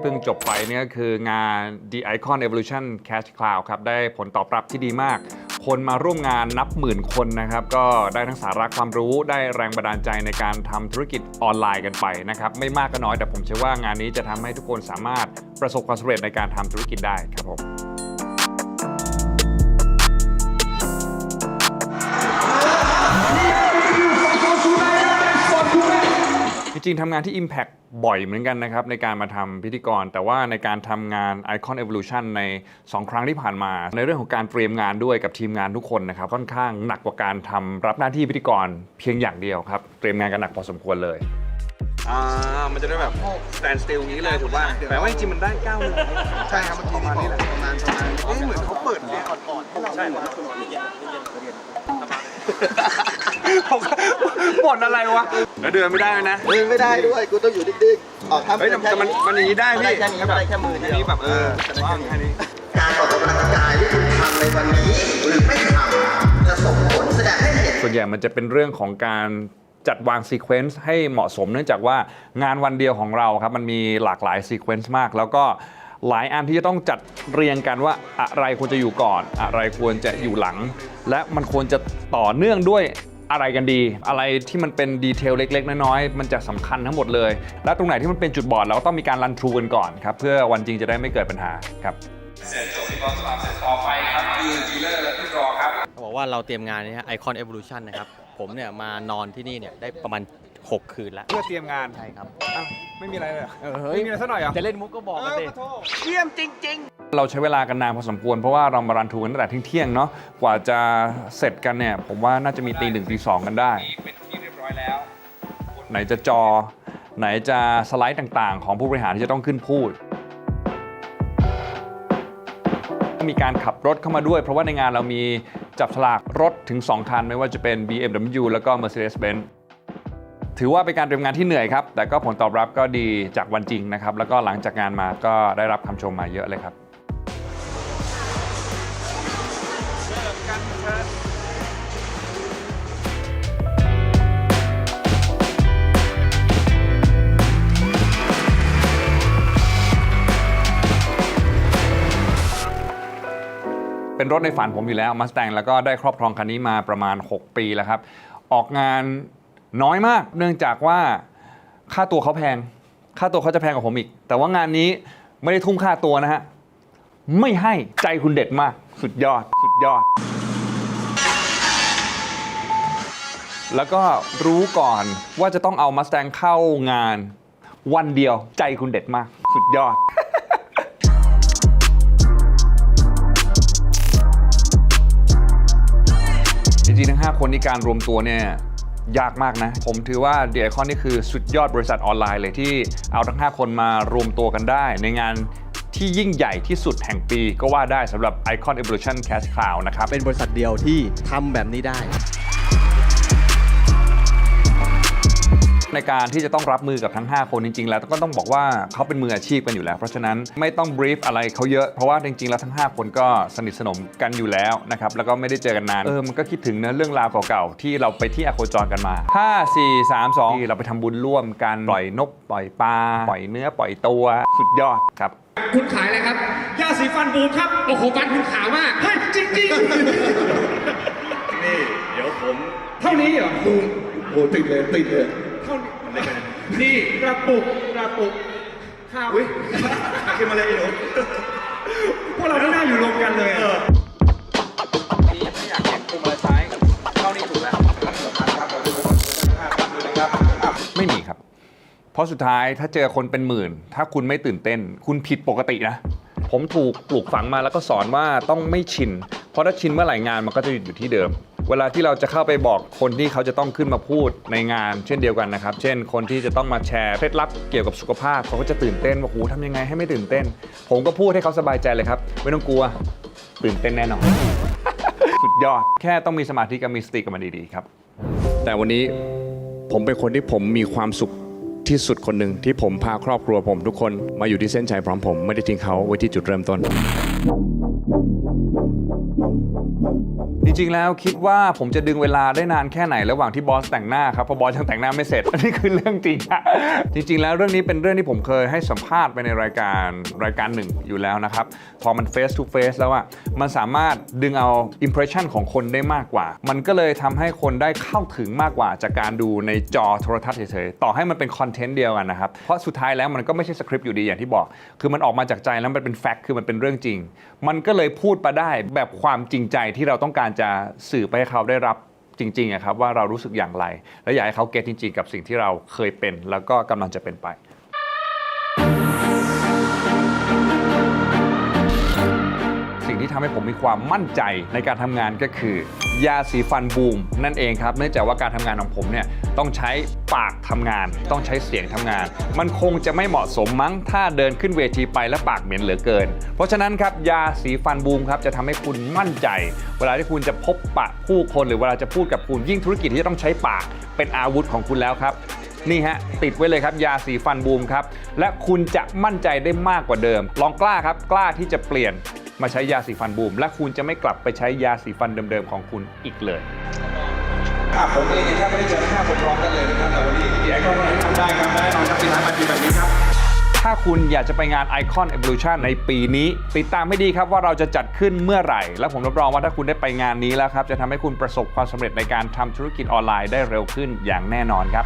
เพิ่งจบไปเนี่ยก็คืองาน The Icon Evolution Cash Cloud ครับ ได้ผลตอบรับที่ดีมาก คนมาร่วมงานนับหมื่นคนนะครับ ก็ได้ทั้งสาระความรู้ได้แรงบันดาลใจในการทำธุรกิจออนไลน์กันไปนะครับ ไม่มากก็น้อยแต่ผมเชื่อว่างานนี้จะทำให้ทุกคนสามารถประสบความสำเร็จในการทำธุรกิจได้ครับผม ริงทำงานที่ Impact บ่อยเหมือนกันนะครับ ในการมาทำพิธีกร แต่ว่าในการทำงาน Icon Evolution ใน 2 ครั้งที่ผ่านมา ในเรื่องของการเตรียมงานด้วยกับทีมงานทุกคนนะครับ ค่อนข้างหนักกว่าการทำรับหน้าที่พิธีกรเพียงอย่างเดียวครับ เตรียมงานกันหนักพอสมควรเลย อ่ามันจะได้แบบ stand still อย่างนี้เลยถูกป่ะแต่ว่าจริงๆมันได้ก้าวหนึ่งใช่ครับเมื่อกี้นี่บอกประมาณประมาณเอ๊ะเหมือนเขาเปิดเนี่ยก่อนๆให้เราใช่ผมบ่นอะไรวะแล้วเดินไม่ได้เลยนะเดินไม่ได้ด้วย กูต้องอยู่ดิ้งๆออกทำเฮ้ยแต่แต่มันมันอย่างนี้ได้พี่แค่นี้ไม่ได้แค่มือแค่นี้แบบเออว่างแค่นี้ การออกกำลังกายที่คุณทำในวันนี้หรือไม่ทำจะส่งผลแสดงให้เห็นส่วนใหญ่มันจะเป็นเรื่องของการ จัดวางซีเควนซ์ให้เหมาะสมเนื่องจากว่างานวันเดียวของเราครับมันมีหลากหลายซีเควนซ์มาก แล้วก็หลายอันที่จะต้องจัดเรียงกันว่าอะไรควรจะอยู่ก่อน อะไรควรจะอยู่หลัง และมันควรจะต่อเนื่องด้วยอะไรกันดี อะไรที่มันเป็นดีเทลเล็ก ๆ น้อยๆมันจะสำคัญทั้งหมดเลย และตรงไหนที่มันเป็นจุดบอดเราก็ต้องมีการรันทรูกันก่อนครับเพื่อวันจริงจะได้ไม่เกิดปัญหาครับเสร็จจบที่กองสลากเสร็จต่อไปครับ บเขาบอกว่าเราเตรียมงานนี้ฮะ Icon Evolution นะครับ ผมเนี่ยมานอนที่นี่เนี่ยได้ประมาณ 6 คืนแล้ว เพื่อเตรียมงานใช่ครับอ้าวไม่มีอะไรเลยเหรอเออเฮ้ยไม่มีอะไรสักหน่อยเหรอจะเล่นมุกก็บอกกันสิเราใช้เวลากันนานพอสมควรเพราะว่าเรามารันทูกันตั้งแต่เที่ยงๆเนาะกว่าจะเสร็จกันเนี่ย ผมว่าน่าจะมีตีหนึ่งตีสองกันได้ เป็นที่เรียบร้อยแล้ว ไหนจะจอ ไหนจะสไลด์ต่างๆ ของผู้บริหารที่จะต้องขึ้นพูด มีการขับรถเข้ามาด้วย เพราะว่าในงานเรามี จับฉลากรถถึง 2 คัน ไม่ว่าจะเป็น BMW แล้วก็ Mercedes-Benz ถือว่าเป็นการเตรียมงานที่เหนื่อยครับ แต่ก็ผลตอบรับก็ดีจากวันจริงนะครับ แล้วก็หลังจากงานมาก็ได้รับคำชมมาเยอะเลยครับ เป็นรถในฝันผมอยู่แล้วมาส t ต n แล้วก็ได้ครอบครองคันนี้มาประมาณ 6 ปีแล้วครับ ออกงานน้อยมากเนื่องจากว่าค่าตัวเขาแพง ค่าตัวเขาจะแพงกว่าผมอีก แต่ว่างานนี้ไม่ได้ทุ่มค่าตัวนะฮะ ไม่ให้ใจคุณเด็ดมาก สุดยอด สุดยอด แล้วก็รู้ก่อนว่าจะต้องเอามาส t ต n เข้างาน วันเดียวใจคุณเด็ดมาก สุดยอด จริงๆทั้ง 5 คนนี้การรวมตัวเนี่ยยากมากนะ ผมถือว่าเดียคอนนี่คือสุดยอดบริษัทออนไลน์เลยที่เอาทั้ง 5 คนมารวมตัวกันได้ ในงานที่ยิ่งใหญ่ที่สุดแห่งปีก็ว่าได้สำหรับ Icon Evolution Cash Cloud นะครับ เป็นบริษัทเดียวที่ทำแบบนี้ได้ ในการที่จะต้องรับมือกับทั้ง 5 คนจริง ๆ แล้วก็ต้องบอกว่าเขาเป็นมืออาชีพกันอยู่แล้ว เพราะฉะนั้นไม่ต้องบรีฟอะไรเขาเยอะเพราะว่าจริง ๆ แล้วทั้ง 5 คนก็สนิทสนมกันอยู่แล้วนะครับแล้วก็ไม่ได้เจอกันนานเออมันก็คิดถึงเนื้อะเรื่องราวเก่าๆที่เราไปที่อโคจรกันมา 5 4 3 2ที่เราไปทำบุญร่วมกันปล่อยนกปล่อยปลาปล่อยเนื้อปล่อยตัวสุดยอดครับ คุณขายอะไรครับยาสีฟันบูมครับ โอ้โหฟันคุณขาวมากเฮ้ยจริงจริงนี่ เดี๋ยวผมๆเท่านี้เหรอโอ้โหติดเลยติดเลยเท่านี้ นี่กระปุกกระปุกข้าวอุ้ยขึ้นมาเลยไอ้หนูพวกเราไม่น่าอยู่รวมกันเลยนี่ถ้าอยากเห็นปุ่มอะไรซ้ายเข้านี่ถูกแล้วไม่มีครับ เพราะสุดท้ายถ้าเจอคนเป็นหมื่น ถ้าคุณไม่ตื่นเต้น คุณผิดปกตินะ ผมถูกปลูกฝังมาแล้วก็สอนว่าต้องไม่ชิน เพราะถ้าชินเมื่อไหร่งานมันก็จะหยุดอยู่ที่เดิม เวลาที่เราจะเข้าไปบอกคนที่เขาจะต้องขึ้นมาพูดในงาน เช่นเดียวกันนะครับ เช่น คนที่จะต้องมาแชร์เคล็ดลับเกี่ยวกับสุขภาพเขาก็จะตื่นเต้นว่าโหทำยังไงให้ไม่ตื่นเต้น ผมก็พูดให้เขาสบายใจเลยครับ ไม่ต้องกลัวตื่นเต้นแน่นอน สุดยอดแค่ต้องมีสมาธิกับมีสติกับมันดีๆครับ แต่วันนี้ผมเป็นคนที่ผมมีความสุขที่สุดคนหนึ่งที่ผมพาครอบครัวผมทุกคนมาอยู่ที่เส้นชัยพร้อมผมไม่ได้ทิ้งเขาไว้ที่จุดเริ่มต้น จริงๆแล้วคิดว่าผมจะดึงเวลาได้นานแค่ไหนระหว่างที่บอสแต่งหน้าครับเพราะบอสยังแต่งหน้าไม่เสร็จ อันนี้คือเรื่องจริงอะจริง ๆ แล้วเรื่องนี้เป็นเรื่องที่ผมเคยให้สัมภาษณ์ไปในรายการรายการหนึ่งอยู่แล้วนะครับ พอมัน face to face แล้วอะมันสามารถดึงเอา impression ของคนได้มากกว่า มันก็เลยทำให้คนได้เข้าถึงมากกว่าจากการดูในจอโทรทัศน์เฉยๆต่อให้มันเป็นคอนเทนต์เดียวกันนะครับเพราะสุดท้ายแล้วมันก็ไม่ใช่สคริปต์อยู่ดีอย่างที่บอก คือมันออกมาจากใจแล้วมันเป็นแฟกต์คือมันเป็นเรื่องจริง มันก็เลยพูดมาได้แบบความจริงใจที่เราต้องการจะสื่อไปให้เขาได้รับจริงๆอะครับว่าเรารู้สึกอย่างไร และอยากให้เขาเก็ตจริงๆ กับสิ่งที่เราเคยเป็น แล้วก็กำลังจะเป็นไป งที่ทำให้ผมมีความมั่นใจในการทำงานก็คือยาสีฟันบูมนั่นเองครับ เนื่องจากว่าการทำงานของผมเนี่ยต้องใช้ปากทำงาน ต้องใช้เสียงทำงาน มันคงจะไม่เหมาะสมมั้งถ้าเดินขึ้นเวทีไปแล้วปากเหม็นเหลือเกิน เพราะฉะนั้นครับยาสีฟันบูมครับจะทำให้คุณมั่นใจ เวลาที่คุณจะพบปะผู้คนหรือเวลาจะพูดกับคุณยิ่งธุรกิจที่จะต้องใช้ปากเป็นอาวุธของคุณแล้วครับนี่ฮะติดไว้เลยครับยาสีฟันบูมครับ และคุณจะมั่นใจได้มากกว่าเดิม ลองกล้าครับกล้าที่จะเปลี่ยน มาใช้ยาสีฟันบูม และคุณจะไม่กลับไปใช้ยาสีฟันเดิมๆของคุณอีกเลยผมเองแทบไม่ได้เจอหน้าคนร้อมกันเลยนะครับแต่วันนี้ที่ไอคอนทำได้ครับแน่นอนครับปีท้ายปีแบบนี้ครับถ้าคุณอยากจะไปงาน Icon Evolution ในปีนี้ ติดตามให้ดีครับว่าเราจะจัดขึ้นเมื่อไหร่ และผมรับรองว่าถ้าคุณได้ไปงานนี้แล้วครับ จะทำให้คุณประสบความสำเร็จในการทำธุรกิจออนไลน์ได้เร็วขึ้นอย่างแน่นอนครับ